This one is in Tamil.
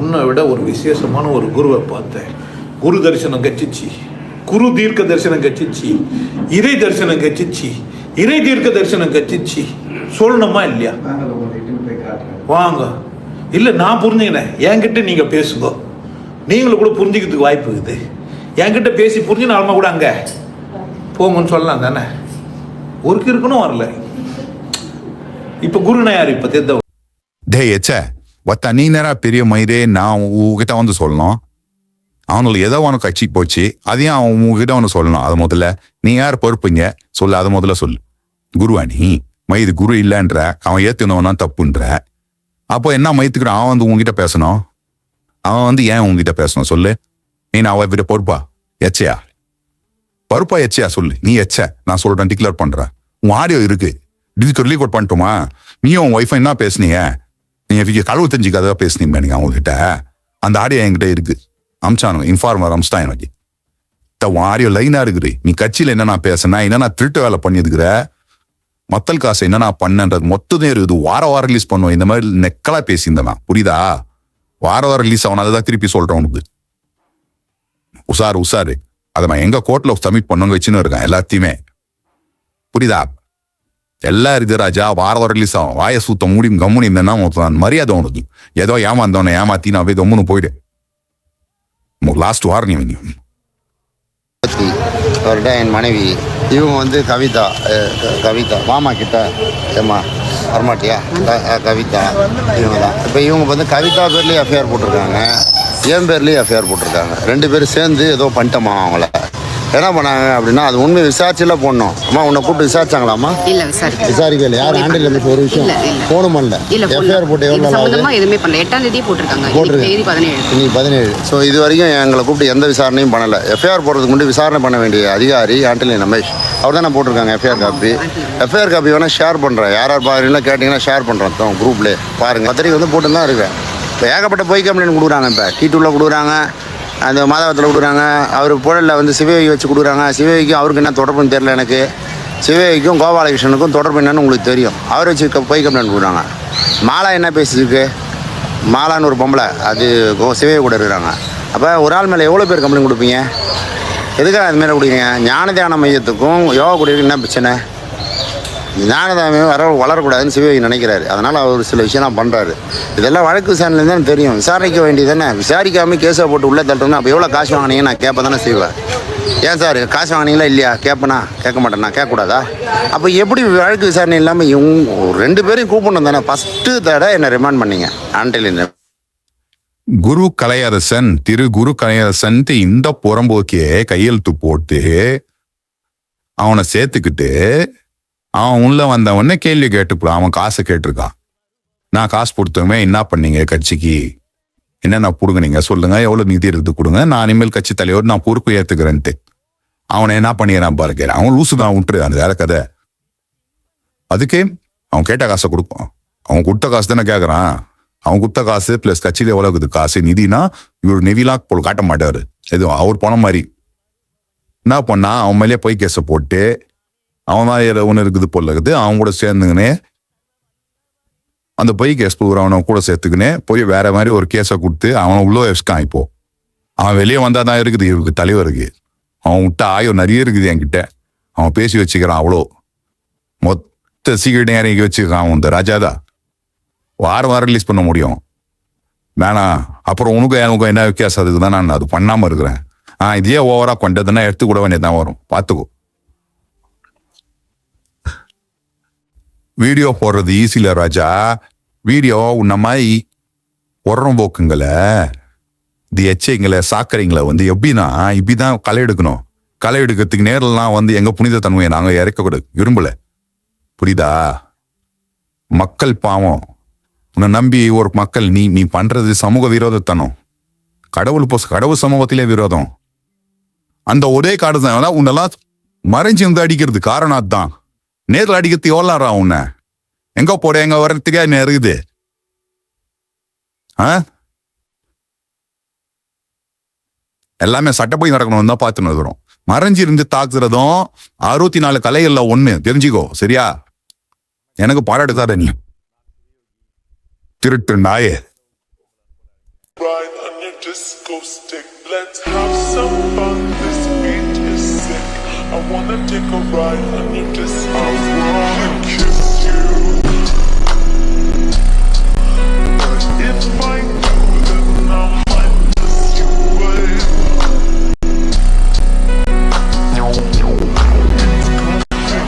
உன்னை விட ஒரு விசேஷமான ஒரு குருவை பார்த்தேன். குரு தரிசனம் கச்சிச்சு. குரு தீர்க்க தரிசனம் கச்சிச்சு. இறை தரிசனம் கச்சிச்சு. இறை தீர்க்க தரிசனம் கச்சிச்சு. சொல்லணுமா இல்லையா? வாங்க இல்லை நான் புரிஞ்சுக்கினேன். என்கிட்ட நீங்கள் பேசுங்க. நீங்களும் கூட புரிஞ்சுக்கிறதுக்கு வாய்ப்பு இருக்குது. என்கிட்ட பேசி புரிஞ்சு நாலமா கூட அங்கே? போங்கன்னு சொல்லலாம் தானே. ஒரு கிறுக்கணும் வரல. இப்போ குருனா யார் இப்போ தெரிந்த டேய் நீ நேரா பெரிய மயிரே நான் உங்ககிட்ட வந்து சொல்லணும் அவனுக்கு ஏதோ உனக்கு கட்சி போச்சு அதையும் அவன் உங்ககிட்ட ஒன்று சொல்லணும் அது முதல்ல நீ யார் பொறுப்புங்க சொல்லு அதை முதல்ல சொல்லு குருவா நீ மயிது குரு இல்லைன்ற அவன் ஏத்துனவனா தப்புன்ற அப்போ என்ன மயத்துக்கிற அவன் வந்து உங்ககிட்ட பேசணும் அவன் வந்து ஏன் உங்ககிட்ட பேசணும் சொல்லு நீ நான் அவன் விட பொறுப்பா எச்சையா பொறுப்பா எச்சையா சொல்லு நீ எச்ச நான் சொல்றேன் டிக்ளேர் பண்றேன் உன் ஆடியோ இருக்கு டிஜிட்டல் ரீகார்ட் பண்ணிட்டோமா நீயும் உன் ஒய்ஃபை என்ன பேசுனீங்க நீங்கள் இங்க களவு தெரிஞ்சு பேசுனீங்க நீங்க அவங்ககிட்ட. அந்த ஆடியோ என்கிட்ட இருக்கு. அமிச்சானு இன்ஃபார்மர் அமிச்சிட்டான் எனக்கு. த உன் ஆடியோ லைனா இருக்குது. நீ கட்சியில் என்னென்ன பேசுன என்னென்ன திருட்டு வேலை பண்ணியிருக்கிற மத்தல் காசை என்ன நான் பண்ணன்றது மொத்தத்தையும் இருக்குது. வார வாரம் ரிலீஸ் பண்ணுவோம். இந்த மாதிரி நெக்கலா பேசியிருந்தவன் புரியுதா? வார வாரம் ரிலீஸ் ஆகணும் அதை தான் திருப்பி சொல்றேன் உனக்கு. உஷாரு உஷாரு. அதை நான் எங்கள் கோர்ட்டில் சப்மிட் பண்ணுங்க வச்சுன்னு இருக்கேன். எல்லாத்தையுமே. புரியுதா? எல்லாம் இருக்குது ராஜா வார வாரம் ரிலீஸ் ஆகும். வாயை சூத்த முடியும் கம்முனியும் என்ன உனக்கு மரியாதை உனக்கு. ஏதோ ஏமாந்தவனை ஏமாத்தி நான் போய் கம்முன்னு போயிடு லாஸ்ட் வாரம் நீ வந்து என் மனைவி இவங்க வந்து கவிதா கவிதா மாமா கிட்ட ஏம்மா வரமாட்டியா? கவிதா இவங்க தான் இப்போ இவங்க வந்து கவிதா பேர்லேயே எஃப்ஐஆர் போட்டிருக்காங்க. என் பேர்லேயும் எஃப்ஐஆர் போட்டிருக்காங்க. ரெண்டு பேரும் சேர்ந்து ஏதோ பண்ணிட்டோமா அவங்கள? என்ன பண்ணாங்க அப்படின்னா அது உண்மை விசாரிச்சுலாம் போடணும். அம்மா உன்னை கூப்பிட்டு விசாரிச்சாங்களாம்மா? இல்ல விசாரிக்கல. விசாரிக்கல. யார்? ஹேண்டில் இருந்துச்சு ஒரு விஷயம். ஃபோனும் பண்ணல. எஃப்ஐஆர் போட்டு எவ்வளோ சம்பந்தமா எதுவுமே பண்ணல. எட்டாம் தேதியே போட்டிருக்காங்க. தேதி பதினேழு. இன்னைக்கு பதினேழு. ஸோ இது வரைக்கும் எங்களை கூப்பிட்டு எந்த விசாரணையும் பண்ணலை. எஃப்ஐஆர் போடுறதுக்கு முன்னாடி விசாரணை பண்ண வேண்டிய அதிகாரி ஆண்டனி ரமேஷ் அவர் தானே போட்டிருக்காங்க எஃப்ஐஆர் காப்பி எஃப்ஐஆர் காப்பி வேணால் ஷேர் பண்ணுறேன் யார் யார் பாருங்கன்னா கேட்டிங்கன்னா ஷேர் பண்ணுறோம் குரூப்லேயே பாருங்கள் பத்திரிக்கை வந்து போட்டு தான் இருக்கேன் இப்போ ஏகப்பட்ட பொய் கம்ப்ளைண்ட் கொடுக்குறாங்க இப்போ. டீட்டூவில் கொடுக்குறாங்க. அந்த மாதவத்தில் கொடுக்குறாங்க. அவர் புழலில் வந்து சிவகி வச்சு கொடுக்குறாங்க. சிவகிக்கும் அவருக்கு என்ன தொடர்புன்னு தெரில எனக்கு. சிவகிக்கும் கோபாலகிருஷ்ணனுக்கும் தொடர்பு என்னன்னு உங்களுக்கு தெரியும். அவர் வச்சு போய் கம்ப்ளைண்ட் கொடுக்குறாங்க. மாலா என்ன பேசியிருக்கு? மாலான்னு ஒரு பொம்பளை அது கோ- சிவகை கூட இருக்கிறாங்க. அப்போ ஒரு ஆள் மேலே எவ்வளோ பேர் கம்ப்ளைண்ட் கொடுப்பீங்க? எதுக்காக அது மேலே கொடுக்குறீங்க? ஞான தியான மையத்துக்கும் யோகா குடியிருக்கு என்ன பிரச்சனை? ஞானதாமே வர வளரக்கூடாதுன்னு சிவகி நினைக்கிறாரு. அதனால் அவர் சில விஷயம்லாம் பண்ணுறாரு இதெல்லாம் வழக்கு விசாரணையில் தானே தெரியும். விசாரிக்க வேண்டியது தானே விசாரிக்காமல் கேஸை போட்டு உள்ளே தள்ளுறோம்னா அப்போ எவ்வளோ காசு வாங்கினீங்கன்னு நான் கேட்ப தானே செய்வேன். ஏன் சார் காசு வாங்கினீங்களா இல்லையா? கேட்பனா கேட்க மாட்டேனா. கேட்கக்கூடாதா? அப்போ எப்படி வழக்கு விசாரணை இல்லாமல் இவங்க ரெண்டு பேரையும் கூப்பிடணும் தானே? ஃபஸ்ட்டு தடவை என்னை ரிமாண்ட் பண்ணீங்க. ஆண்டலின் குரு கலையரசன் திரு குரு கலையரசன் இந்த புறம்போக்கே கையெழுத்து போட்டு அவனை சேர்த்துக்கிட்டு அவன் உள்ள வந்த உடனே கேள்வி கேட்டுப்படான் அவன் காசை கேட்டிருக்கான் நான் காசு கொடுத்தவங்க என்ன பண்ணீங்க கட்சிக்கு? என்னென்ன புடுங்குனீங்க? சொல்லுங்க. எவ்வளோ நிதி இருக்குது கொடுங்க. நான் இனிமேல் கட்சி தலைவர் நான் பொறுப்பு ஏற்றுக்கிறேன்ட்டு அவனை என்ன பண்ணிக்கிறான் பாருங்க அவன் லூசு தான் விட்டுரு அந்த வேற கதை. அதுக்கே அவன் கேட்ட காசை கொடுக்கும். அவன் கொடுத்த காசு தானே கேட்குறான் அவன் கொடுத்த காசு ப்ளஸ் கட்சியில் எவ்வளோ இருக்குது? காசு நிதினா இவர் நிதிலா போல் காட்ட மாட்டார். எதுவும் அவர் பணம் மாதிரி. என்ன பண்ணா அவன் மேலேயே போய் கேஸை போட்டு அவன் தான் ஏதோ ஒன்று இருக்குது போல இருக்குது. அவன் கூட சேர்ந்துங்கனே அந்த பொய் கேஸ் அவனை கூட சேர்த்துக்கினே போய் வேற மாதிரி ஒரு கேஸை கொடுத்து அவனை உள்ளே வச்சுக்கான் இப்போ. அவன் வெளியே வந்தால் தான் இருக்குது இவருக்கு தலைவருக்கு. அவன் விட்ட ஆயோ நிறைய இருக்குது என்கிட்ட. அவன் பேசி வச்சுக்கிறான் அவ்வளோ. மொத்த சீக்கிரம் இறங்கி வச்சுக்கிறான் அவன் இந்த ராஜாதா வாரம் வாரம் ரிலீஸ் பண்ண முடியும். வேணாம் அப்புறம் உனக்கும் எனக்கும் என்ன வித்தியாசம்? அதுக்கு தான் நான் அது பண்ணாமல் இருக்கிறேன். ஆ இதே ஓவராக கொண்டதுன்னா எடுத்து கூட வேண்டியதான் வரும். பார்த்துக்கோ. வீடியோ போடுறது ஈஸியில் ராஜா. வீடியோ உன்ன மாதிரி உரம் போக்குங்களை. இந்த எச்சைங்களை சாக்கரைங்களை வந்து எப்படின்னா இப்படி தான் களை எடுக்கணும். களை எடுக்கிறதுக்கு நேரெல்லாம் வந்து எங்கள் புனித தன்மையை நாங்கள் இறக்கக்கூடாது விரும்பலை. புரியுதா? மக்கள் பாவம். உன்னை நம்பி ஒரு மக்கள் நீ நீ பண்ணுறது சமூக விரோதத்தனம். கடவுள் போஸ் கடவுள் சமூகத்திலே விரோதம். அந்த ஒரே காடு தான் உன்னெல்லாம் மறைஞ்சு வந்து அடிக்கிறது காரணம் அதுதான் நேரில் அடிக்கிறது எவ்வளோ உன்னை? எங்க போற? எங்க வர்றதுக்கே என்ன இருக்குது? ஆ? எல்லாமே சட்டப்படி நடக்கணும் தான் பார்த்துன்னு நடக்கிறோம் மறைஞ்சு இருந்து தாக்குறதும் அறுபத்தி நாலு கலைகள்ல ஒண்ணு. தெரிஞ்சுக்கோ சரியா? எனக்கு பாராட்டு தர நீ? திருட்டு நாயே. I wanna take a ride on your disco.